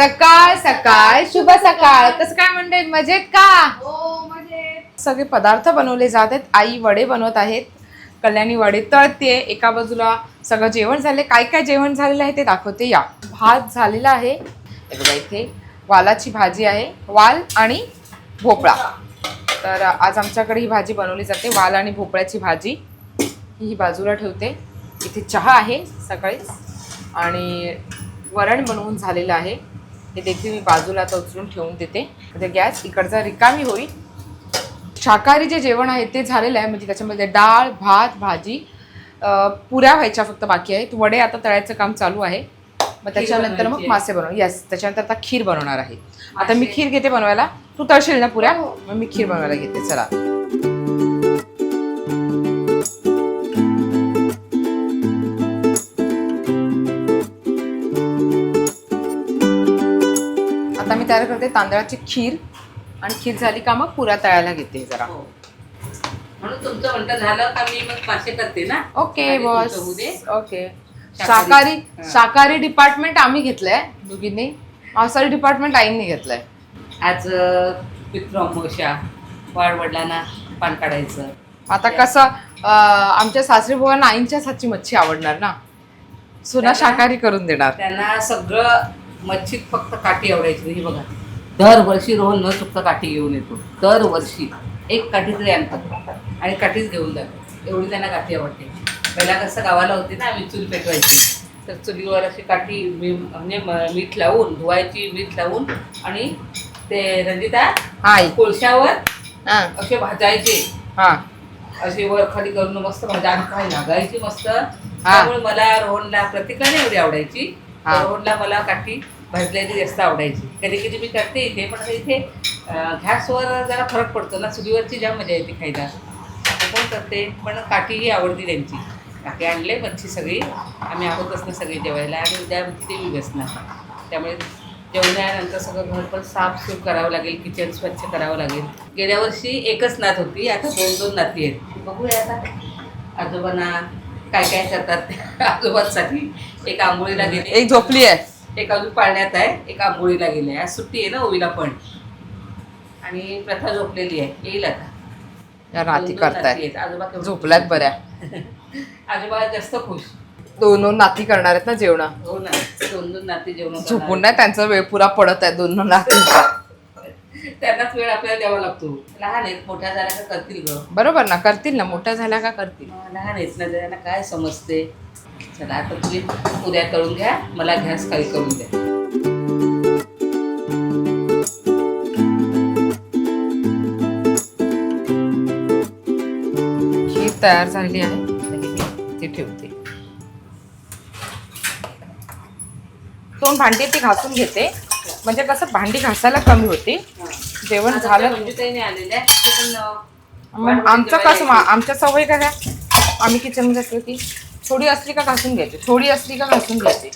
सकाळ सकाळ शुभ सकाळ. कसं काय म्हणते? मजेत का? सगळे पदार्थ बनवले जात आहेत. आई वडे बनवत आहेत. कल्याणी वडे तळते एका बाजूला सगळं जेवण झाले काय काय जेवण झालेलं आहे ते दाखवते. या. भात झालेला आहे. बघा इथे. वालाची भाजी आहे. वाल आणि भोपळा. तर आज आमच्याकडे ही भाजी बनवली जाते. वाल आणि भोपळ्याची भाजी. ही बाजूला ठेवते. इथे चहा आहे सकाळीच. आणि वरण बनवून झालेलं आहे. हे देखील मी बाजूला आता उचलून ठेवून देते. म्हणजे गॅस इकडचा रिकामी होईल. शाकाहारी जे जेवण आहे ते झालेलं आहे. म्हणजे त्याच्यामध्ये डाळ भात भाजी पुऱ्या व्हायच्या फक्त बाकी आहेत. वडे आता तळायचं काम चालू आहे. मग त्याच्यानंतर मग. मासे बनव. येस त्याच्यानंतर आता खीर बनवणार आहे. आता मी. खीर घेते बनवायला. तू तळशील ना पुऱ्या? मग मी खीर बनवायला घेते. चला. तयार करते तांदळाची खीर आणि खीर झाली का मग पुऱ्या तळायला घेते जरा. हो. म्हणून तुमचं म्हणतं झालं का मी मग मासे करते ना? ओके आणि बॉस. तुमचं होऊ दे. ओके. शाकाहारी. शाकाहारी हा. शाकाहारी डिपार्टमेंट आम्ही घेतलंय दोघींनी. मांसाहारी डिपार्टमेंट आईंनी घेतलंय. आज अं, पितृ अमावस्या वाडवडिलांना पान काढायचं. आता कसं अं, आमच्या सासरी बुवांना आईंच्याच हातची मच्छी आवडणार ना? सुना त्यांना- शाकाहारी करून देणार. त्यांना सगळं मच्छीत फक्त काठी आवडायची ही बघा. दरवर्षी रोहन न चुकता काठी घेऊन येतो. दरवर्षी. एक काठी तरी आणतात. आणि काठीच घेऊन जातात एवढी त्यांना काठी आवडते. पहिला कसं गावाला होती ना आम्ही चूल पेटवायची. तर चुलीवर अशी काठी मी म्हणजे मीठ लावून धुवायची मीठ लावून आणि ते रंजिता आई कोळशावर हा. असे भाजायचे. हा. अशी वर खाली करून मस्त भाजा आणि काय लागायची मस्त. त्यामुळे मला रोहनला प्रत्येकाने एवढी आवडायची. रोहनला मला काठी भाजलेली जास्त आवडायची. कधी कधी मी करते इथे पण इथे अं, गॅसवर जरा फरक पडतो ना चुलीवरची जाम मजा येते खायला. कोण करते? पण काठी ही आवडती त्यांची. काठी आणले मच्छी सगळी. आम्ही आहोतच ना सगळी जेवायला. आणि उद्या ते मी बसणार. त्यामुळे जेवणानंतर सगळं घर पण साफसूफ करावं लागेल किचन स्वच्छ करावं लागेल. गेल्या वर्षी एकच नात होती आता दोन दोन नाती आहेत. बघूया आता. आजोबांना काय काय करतात आजोबांसाठी? एक आंघोळीला गेले. एक झोपली आहे. एक अजून पाळण्यात आहे. एक आंघोळीला गेले आज सुट्टी आहे ना ओवीला पण. आणि प्रथा झोपलेली आहे. येईल आता. नाती करतायत. आजोबा झोपल्यात बऱ्या. आजोबा जास्त खुश. दोन दोन नाती करणार आहेत ना जेवण? हो ना. दोन दोन नाती जेवण झोपून नाही त्यांचा वेळ पुरा पडत आहे. दोन दोन नाती. त्यांनाच वेळ आपल्याला द्यावा लागतो. लहान आहेत मोठ्या झाल्या का करतील ग? बरोबर ना करतील ना मोठ्या झाल्या का करतील? लहान आहेत ना त्यांना काय समजते? चला आता तुम्ही उद्या करून घ्या मला गॅस खाली करून द्या. खीर तयार झालेली आहे. ती ठेवते. दोन भांडी ती घासून घेते. म्हणजे कसं भांडी घासायला कमी होती. जेवण झालं. मग आमचं कसं आमच्या सवय काय आम्ही किचनमध्ये असलो की थोडी असली का घासून घ्यायची थोडी असली का घासून घ्यायची.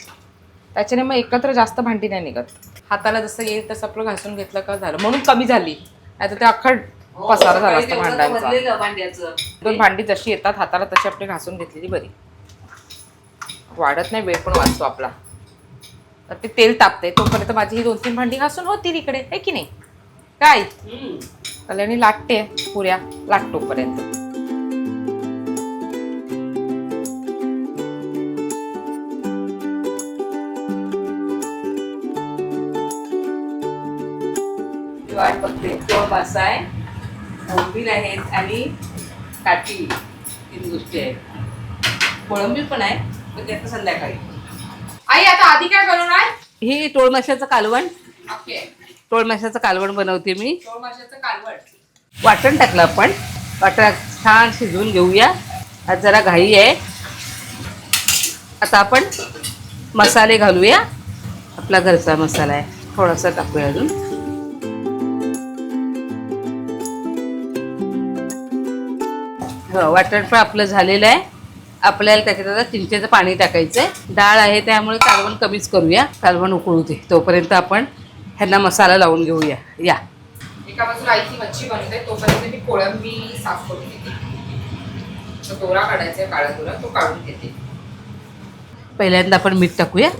त्याच्याने मग एकत्र जास्त भांडी नाही निघत. हाताला जसं येईल तसं आपलं घासून घेतलं का झालं. म्हणून कमी झाली. नाही तर ते अख्खड हो, पसारा झाला असता भांड्याचं. दोन भांडी जशी येतात हाताला तशी आपली घासून घेतलेली बरी. वाढत नाही वेळ पण वाचतो आपला. तर ते तेल तापते तोपर्यंत माझी ही दोन तीन भांडी घासून होतील इकडे आहे की नाही? काय. कल्याणी लाटते पुऱ्या लाटतोपर्यंत. ही वाट बघते. आहे. आहेत आणि काठी तीन गोष्टी आहेत. कोळंबी पण आहे पण त्याचं संध्याकाळी. आई आता आधी काय बनवणार? ही टोळमाशाचं कालवण. ओके. टोळमाशाचं कालवण बनवते मी. माशाचं कालवण. वाटण टाकलं आपण. वाटण छान शिजवून घेऊया. आज जरा घाई आहे. आता आपण मसाले घालूया. आपला घरचा मसाला आहे. थोडासा टाकूया अजून. हो वाटण पण आपलं झालेलं आहे. आपल्याला त्याच्यात आता चिंचेचं पाणी टाकायचं आहे डाळ आहे त्यामुळे कालवण कमीच करूया. कालवण उकळू दे. तोपर्यंत आपण ह्यांना मसाला लावून घेऊया. या. एका बाजूला आईची मच्छी बनते तोपर्यंत मी कोळंबी साफ करून घेते. तो दोरा काढायचा काळा दोरा तो काढून घेते. पहिल्यांदा आपण मीठ टाकूया.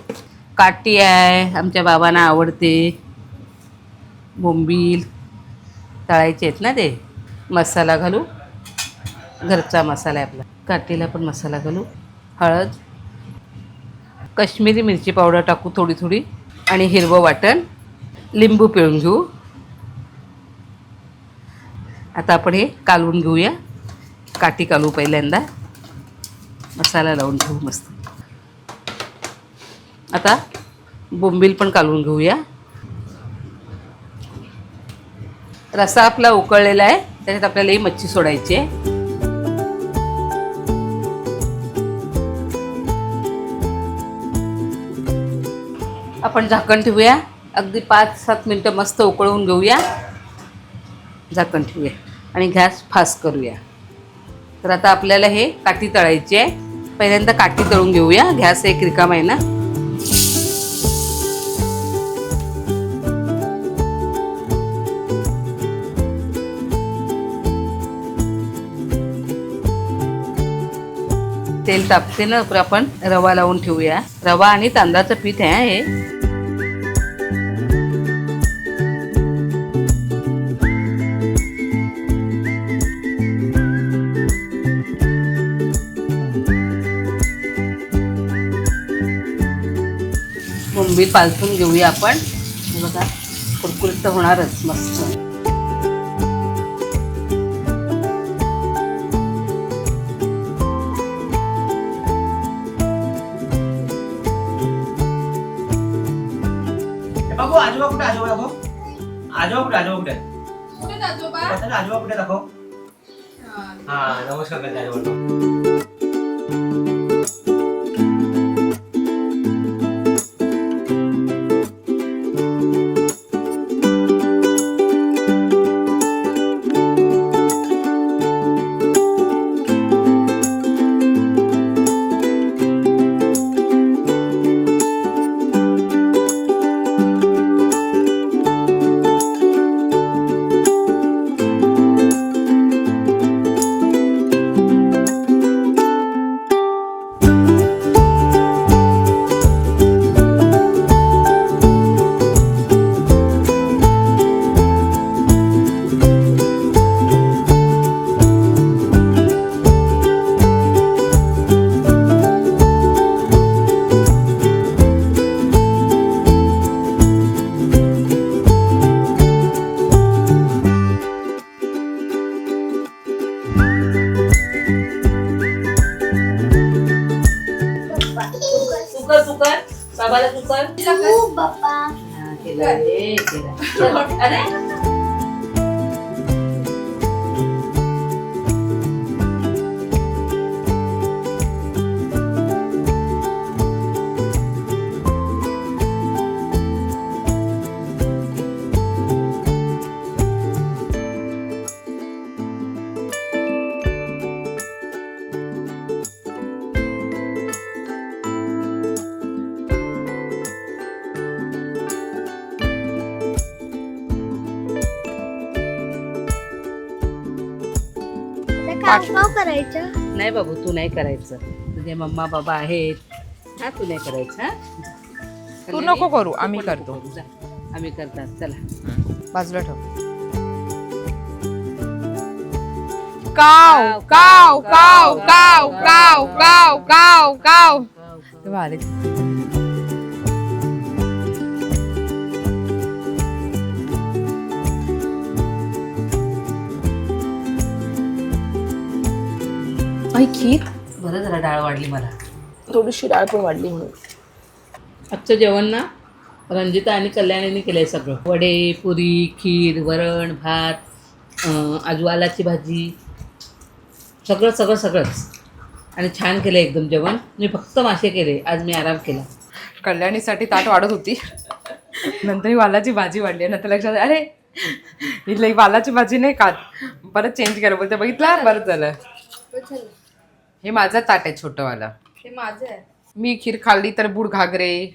काठी आहे आमच्या बाबांना आवडते. बोंबील तळायचे आहेत ना ते. मसाला घालू. घरचा मसाला आहे आपला. काठीला पण मसाला घालू. हळद. कश्मीरी मिरची पावडर टाकू थोडी थोडी. आणि हिरवं वाटण. लिंबू पिळून घेऊ. आता आपण हे कालवून घेऊया. काठी कालवू पहिल्यांदा. मसाला लावून घेऊ मस्त. आता बोंबील पण कालवून घेऊया. रसा आपला उकळलेला आहे. त्याच्यात आपल्याला ही मच्छी सोडायची आहे. आपण झाकण ठेवूया. अगदी पाच सात मिनटं मस्त उकळवून घेऊया. झाकण ठेवूया. आणि गॅस फास्ट करूया. तर आता आपल्याला हे काठी तळायची आहे. पहिल्यांदा काठी तळून घेऊया. गॅस एक रिकाम आहे ना? तेल तापते ना तर आपण रवा लावून ठेवूया. रवा आणि तांदळाचं पीठ आहे हे. मुंबई पालथून घेऊया आपण. हे बघा कुरकुरीत तर होणारच मस्त. बघू आजोबा कुठे आजोबा दाखव. आजोबा कुठे आजोबा कुठे? आजोबा? कुठे दाखव. हा. नमस्कार करते आजोबा काव करायचं नाही बाबू तू नाही करायचं तुझे मम्मा बाबा आहेत हा तू नाही करायचं हा तू नको करू, आम्ही नको करतो. करू, जा. आम्ही करतात चला बाजूला ठेव काव काव काव काव काव काव काव काव तेव्हा आले खीर बरं जरा डाळ वाढली मला. थोडीशी डाळ पण वाढली म्हणून. आजचं जेवण ना रंजिता आणि कल्याणीने केलं आहे सगळं. वडे पुरी खीर वरण भात अं, आजवालाची भाजी सगळं सगळं सगळंच. आणि छान केलं एकदम जेवण. मी फक्त मासे केले. आज मी आराम केला. कल्याणीसाठी ताट वाढत होती. नंतर ही वालाची भाजी वाढली नंतर लक्षात अरे इथलं ही वालाची भाजी नाही खात. परत चेंज केलं. बोलते बघितलं? बरं झालं. हे माझं ताट आहे छोटंवालं. हे माझं आहे. मी खीर खाल्ली तर बुड घागरे.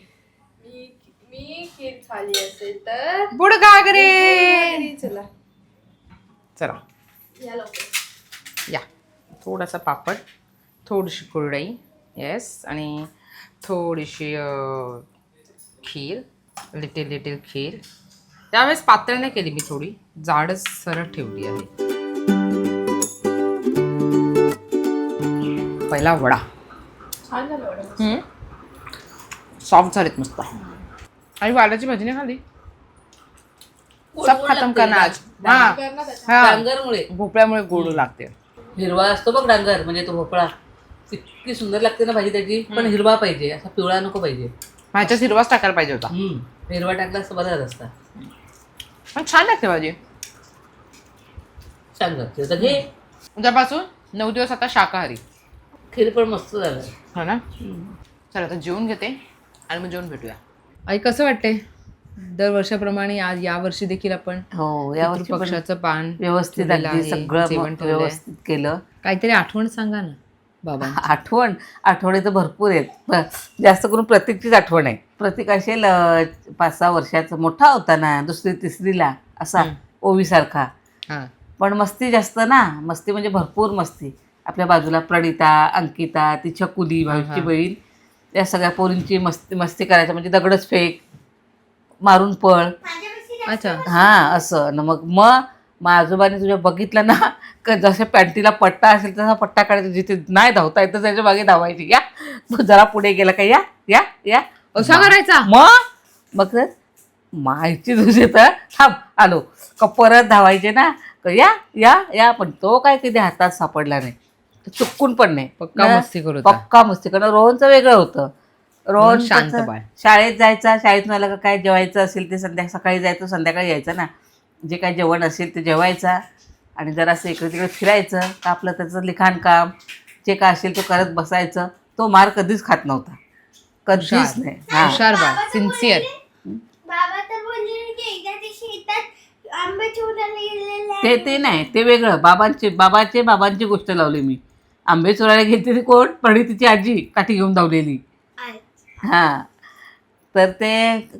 मी मी खीर खाली असेल तर बुड घागरे. चला. चला. या लवकर. या. थोडासा पापड थोडीशी कुरडई येस आणि थोडीशी खीर लिटिल लिटिल खीर. त्यावेळेस पातळ नाही केली मी थोडी. जाडच सरळ ठेवली आहे. पहिला वडा. सॉफ्ट झालेत मस्त. आणि वालाची भाजी नाही खाल्ली? सब खतम करना आज. हा. हा. डांगरमुळे. भोपळ्यामुळे गोड लागते. हिरवा असतो बघ डांगर म्हणजे तो भोपळा. इतकी सुंदर लागते ना भाजी त्याची पण हिरवा पाहिजे असा पिवळा नको पाहिजे. ह्याच्यात हिरवाच टाकायला पाहिजे होता. हम्म. हिरवा टाकला असता बरा रस्ता पण छान लागते भाजी. छान लागते. घे. उद्यापासून नऊ दिवस आता शाकाहारी. खीर पण मस्त झालं. हो ना? चला आता जेवून घेते आणि मग जेवून भेटूया. आई कसं वाटते दरवर्षाप्रमाणे आज या वर्षी देखील आपण हो पक्षाचं पान व्यवस्थित ठेवलेलं अगदी आहे, सगळं जेवण ठेवलंय. व्यवस्थित केलं. काहीतरी आठवण सांगा ना बाबा आठवण? आठवणे तर भरपूर आहेत. प- जास्त करून प्रतीकचीच आठवण आहे. प्रतीक असेल अं, पाच सहा वर्षाचा मोठा होता ना दुसरी तिसरीला असा ओवीसारखा. हां. पण मस्ती जास्त ना मस्ती म्हणजे भरपूर मस्ती. आपल्या बाजूला प्रणिता अंकिता ती छकुली भाऊची. बहीण या सगळ्या पोरींची मस्ती मस्ती करायचं म्हणजे दगडच फेक मारून पळ. अच्छा. हा असं. न मग मग मग आजोबाने तुझ्या बघितलं ना क जसं पॅन्टीला पट्टा असेल तसा पट्टा काढायचा जिथे नाही धावता येतं त्याच्यामागे धावायची. या. मग जरा पुढे गेला का या या या. असा करायचा? मग मग मायची तुझे तर थांब आलो. का परत धावायचे ना? का या या या. पण तो काय कधी हातात सापडला नाही. चुकून पण नाही. पक्का न- मस्ती करत होता. पक्का मस्ती कारण. रोहनचं वेगळं होतं. रोहन रोहन शांत कसं बाळ. शाळेत जायचा शाळेतून आलं का काय जेवायचं असेल ते संध्या सकाळी जायचं संध्याकाळी यायचं ना. जे काय जेवण असेल ते जेवायचा. आणि जरासं इकडे तिकडे फिरायचं का आपलं त्याचं लिखाणकाम जे काय असेल ते करत बसायचं. तो मार कधीच खात नव्हता. कधीच हुशार. नाही. हा. हुशार बाळ. सिन्सिअर. बाबा तर बोलले की एकदा ते शेतात आंबे चोरायला गेलेले ते ते नाही. ते वेगळं. बाबांचे बाबाचे बाबांची गोष्ट लावली मी. आंबे चोरायला गेली ती कोण? प्रणितीची आजी काठी घेऊन धावलेली. हां. तर ते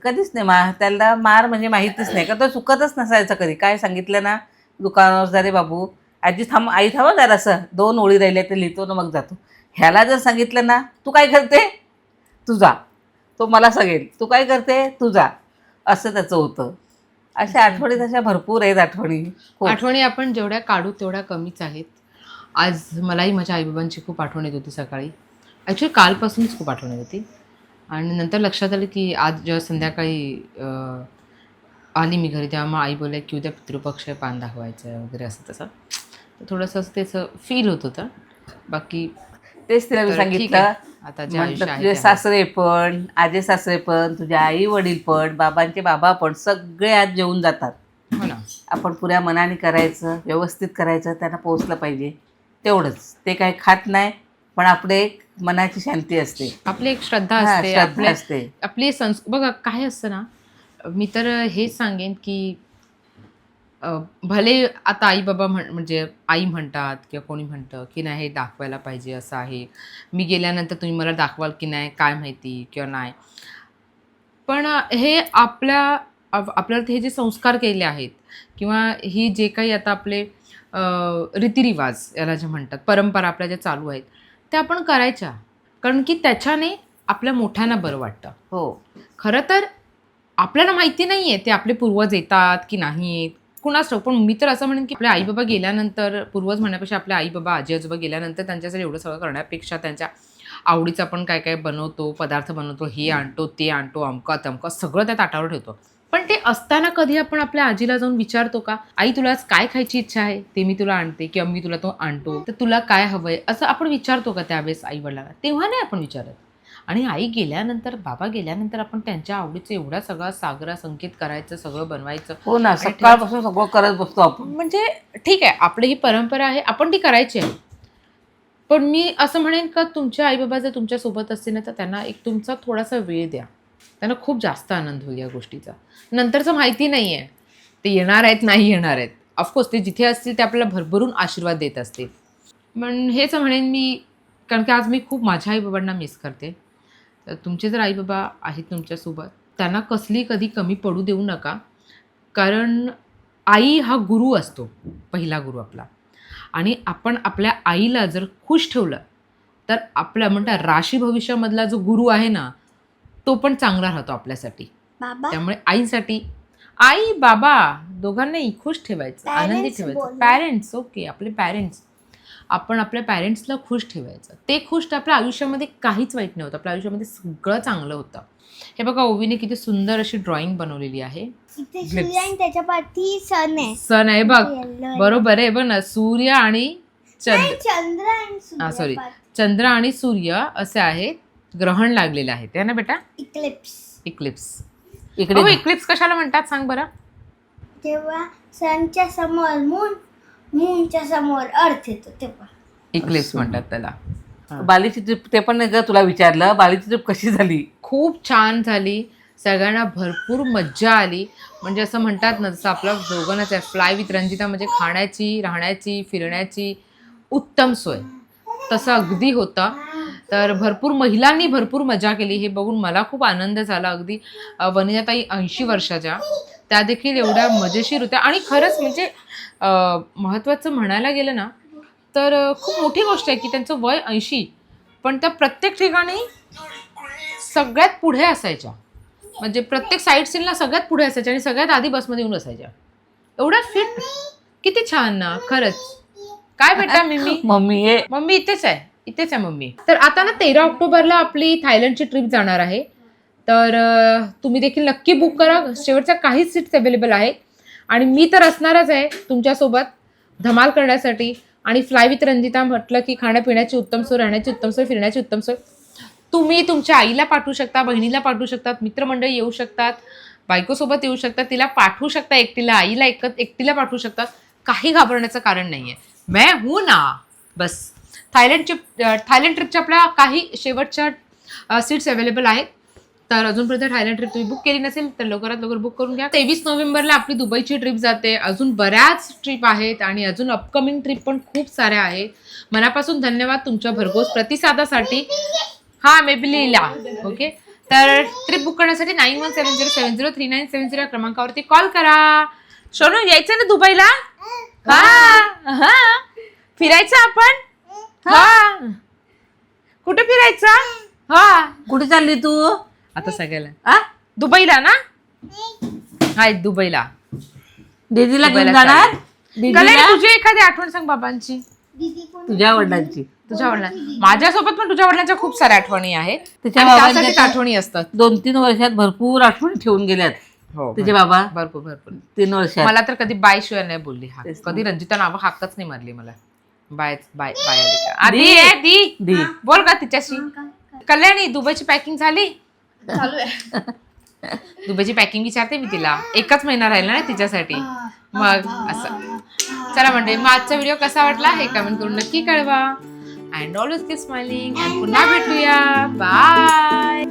कधीच नाही मा त्याला मार म्हणजे माहीतच नाही. का तो चुकतच नसायचा कधी? काय सांगितलं ना? दुकानावर जा रे बाबू. आजी थांब आई थांब जरासं दोन ओळी राहिल्या ते लिहितो ना मग जातो. ह्याला जर सांगितलं ना तू काय करते? तू जा. तो मला सांगेल तू काय करते? तू जा. असं त्याचं होतं. अशा आठवणी तशा भरपूर आहेत आठवणी. खूप. आठवणी आपण जेवढ्या काढू तेवढ्या कमीच आहेत. आज मलाही माझ्या आईबाबांची खूप आठवण येत होती सकाळी. ॲक्च्युली कालपासूनच खूप आठवण येत होती. आणि नंतर लक्षात आलं की आज जेव्हा संध्याकाळी आली मी घरी तेव्हा मग आई बोलल्या की उद्या पितृपक्ष पान दाखवायचं वगैरे असं तसं. तर थोडंसं असं त्याचं फील होत होतं. बाकी तेच तिला मी सांगितलं. आता तुझे. सासरे पण आजे सासरे पण तुझे आई वडील पण बाबांचे बाबा पण सगळे आज जेवून जातात. हो आपण पुऱ्या मनाने करायचं व्यवस्थित करायचं त्यांना पोहोचलं पाहिजे. तेवढंच. ते काही खात नाही पण आपले एक मनाची शांती असते. आपली एक श्रद्धा हा, असते श्रद्धा आपल्या असते. आपली संस् बघा काय असतं ना मी तर हेच सांगेन की अं, भले आता आई बाबा म्हण म्हणजे आई म्हणतात किंवा कोणी म्हणतं की नाही हे दाखवायला पाहिजे असं आहे. मी गेल्यानंतर तुम्ही मला दाखवाल की नाही काय माहिती किंवा नाही. पण हे आपल्या आप- आपल्याला हे जे संस्कार केले आहेत किंवा ही जे काही आता आपले रीतिरिवाज याला जे म्हणतात परंपरा आपल्या ज्या चालू आहेत त्या आपण करायच्या. कारण की त्याच्याने आपल्या मोठ्यांना बरं वाटतं. हो. खरं तर आपल्याला माहिती नाही आहे ते आपले पूर्वज येतात की नाही कुणाच पण मी तर असं म्हणेन की आपले आई बाबा गेल्यानंतर पूर्वज म्हणण्यापेक्षा आपले आई बाबा आजी आजोबा गेल्यानंतर त्यांच्यासाठी एवढं सगळं करण्यापेक्षा त्यांच्या आवडीचं आपण काय काय बनवतो पदार्थ बनवतो हे आणतो ते आणतो अमका तमका सगळं त्या ताटावर ठेवतो. असताना कधी आपण आपल्या आजीला जाऊन विचारतो का आई तुला आज काय खायची इच्छा आहे? ते मी तुला आणते किंवा मी तुला तो आणतो. तर तुला काय हवंय? असं आपण विचारतो का त्यावेळेस आई वडिलांना तेव्हा नाही आपण विचारत. आणि आई गेल्यानंतर बाबा गेल्यानंतर आपण त्यांच्या आवडीचं एवढा सगळा सागरा संकेत करायचं सगळं बनवायचं. हो ना सकाळपासून सगळं करत बसतो आपण. म्हणजे ठीक आहे आपली ही परंपरा आहे आपण ती करायची आहे. पण मी असं म्हणेन का तुमच्या आईबाबा जर तुमच्यासोबत असतील ना तर त्यांना एक तुमचा थोडासा वेळ द्या. त्यांना खूप जास्त आनंद होईल या गोष्टीचा. नंतरचं माहिती नाही आहे ते येणार आहेत नाही येणार आहेत. ऑफकोर्स ते जिथे असतील ते आपल्याला भरभरून आशीर्वाद देत असतील. पण हेच म्हणेन मी कारण की आज मी खूप माझ्या आईबाबांना मिस करते. तर तुमचे जर आईबाबा आहेत तुमच्यासोबत त्यांना कसली कधी कमी पडू देऊ नका. कारण आई हा गुरु असतो पहिला गुरु आपला. आणि आपण आपल्या आईला जर खुश ठेवलं तर आपल्या म्हणतात राशी भविष्यामधला जो गुरु आहे ना तो पण चांगला राहतो आपल्यासाठी. बाबा? त्यामुळे आईसाठी. आई बाबा दोघांनाही खुश ठेवायचं आनंदी ठेवायचं. पॅरेंट्स ओके आपले पॅरेंट्स आपण आपल्या पॅरेंट्सला खुश ठेवायचं. ते खुश तर आपल्या आयुष्यामध्ये काहीच वाईट नव्हतं. आपल्या आयुष्यामध्ये सगळं चांगलं होतं. हे बघा ओवीने किती सुंदर अशी ड्रॉइंग बनवलेली आहे. इथे Glimpse. सूर्य आणि त्याच्या पाठी सण आहे. सन आहे बघ. Yellow आहे. बरोबर आहे. बघ ना सूर्य आणि चंद्र नाही, चंद्र. आणि हा, sorry. चंद्र आणि सूर्य असे आहेत. ग्रहण लागलेले आहे है ना बेटा? इक्लिप्स इक्लिप्स इकडे हो इक्लिप्स कशाला म्हणतात सांग बरं? तेव्हा सनच्या समोर मून मूनच्या समोर अर्थ येतो तेव्हा. इक्लिप्स म्हणतात त्याला. बालीची ट्रिप ते पण नाही का तुला विचारलं? बालीची ट्रिप कशी झाली? खूप छान झाली. सगळ्यांना भरपूर मज्जा आली. म्हणजे असं म्हणतात ना जसं आपलं दोघांनाच आहे. फ्लाय विथ रंजिता म्हणजे खाण्याची राहण्याची फिरण्याची उत्तम सोय. तसं अगदी होतं. तर भरपूर महिलांनी भरपूर मजा केली. हे बघून मला खूप आनंद झाला. अगदी वनिताताई ऐंशी वर्षाच्या. त्या देखील एवढ्या मजेशीर होत्या. आणि खरंच म्हणजे महत्त्वाचं म्हणायला गेलं ना तर खूप मोठी गोष्ट आहे की त्यांचं वय ऐंशी. पण त्या प्रत्येक ठिकाणी सगळ्यात पुढे असायच्या. म्हणजे प्रत्येक साईड सीनला सगळ्यात पुढे असायच्या आणि सगळ्यात आधी बसमध्ये येऊन बसायच्या एवढ्या फिट किती छान ना खरंच. काय बेटा मिमी मम्मी मम्मी इथेच आहे. इथेच आहे मम्मी. तर आता ना तेरा ऑक्टोबरला आपली थायलंडची ट्रिप जाणार आहे. तर तुम्ही देखील नक्की बुक करा. शेवटच्या काहीच सीट्स अवेलेबल आहेत. आणि मी तर असणारच आहे तुमच्यासोबत धमाल करण्यासाठी. आणि फ्लाय विथ रंजिता म्हटलं की खाण्यापिण्याची उत्तम सोय राहण्याची उत्तम सोय फिरण्याची उत्तम सोय. तुम्ही तुमच्या आईला पाठवू शकता बहिणीला पाठवू शकतात मित्रमंडळी येऊ शकतात बायकोसोबत येऊ शकतात तिला पाठवू शकता एकटीला आईला एकत एकटीला पाठवू शकतात. काही घाबरण्याचं कारण नाही आहे मैं हूं ना बस. थायलंडची थायलंड ट्रिपच्या आपल्या काही शेवटच्या सीट्स अवेलेबल आहेत. तर अजूनपर्यंत थायलंड ट्रिप तुम्ही बुक केली नसेल तर लवकरात लवकर बुक करून घ्या. तेवीस नोव्हेंबरला आपली दुबईची ट्रिप जाते. अजून बऱ्याच ट्रिप आहेत आणि अजून अपकमिंग ट्रिप पण खूप साऱ्या आहेत. मनापासून धन्यवाद तुमच्या भरघोस प्रतिसादासाठी. हा मेबिलीला ओके तर ट्रिप बुक करण्यासाठी nine one seven zero seven zero three nine seven zero क्रमांकावरती कॉल करा. सोनू यायचं ना दुबईला? हा हा. फिरायचं आपण? हा. कुठे फिरायचं? हा. कुठे चालली तू? आता सगळ्याला. आ? दुबईला ना? हाय दुबईला. दीदीला घेऊन दुबईला जाणार? कल्याणी, दीदीला? तुझी एखादी आठवण सांग बाबांची. दीदी कोण? तुझ्या वडिलांची. तुझ्या वडिलां माझ्यासोबत पण तुझ्या वडिलांच्या खूप साऱ्या आठवणी आहेत. तिच्या आणि बाबांच्या त्यासाठीच तर- आठवणी असतात. दोन तीन वर्षात भरपूर आठवणी ठेवून गेल्यात. हो तिचे बाबा? भरपूर भरपूर. तीन वर्षात. मला तर कधी बाय शिवाय नाही बोलली हा. तेच ना. कधी रंजिता नाव हाकच नाही मारली मला. बाय बाय बाय आली का आधी दी. ये, दी. दी. बोल का तिच्याशी. कल्याणी दुबईची पॅकिंग झाली? चालू आहे. दुबईची पॅकिंग विचारते मी तिला. एकच महिना राहिला ना तिच्यासाठी. मग असं. चला म्हणजे मग आजचा व्हिडिओ कसा वाटला हे कमेंट करून नक्की कळवा. अँड ऑलवेज की स्माइलिंग पुन्हा भेटूया. बाय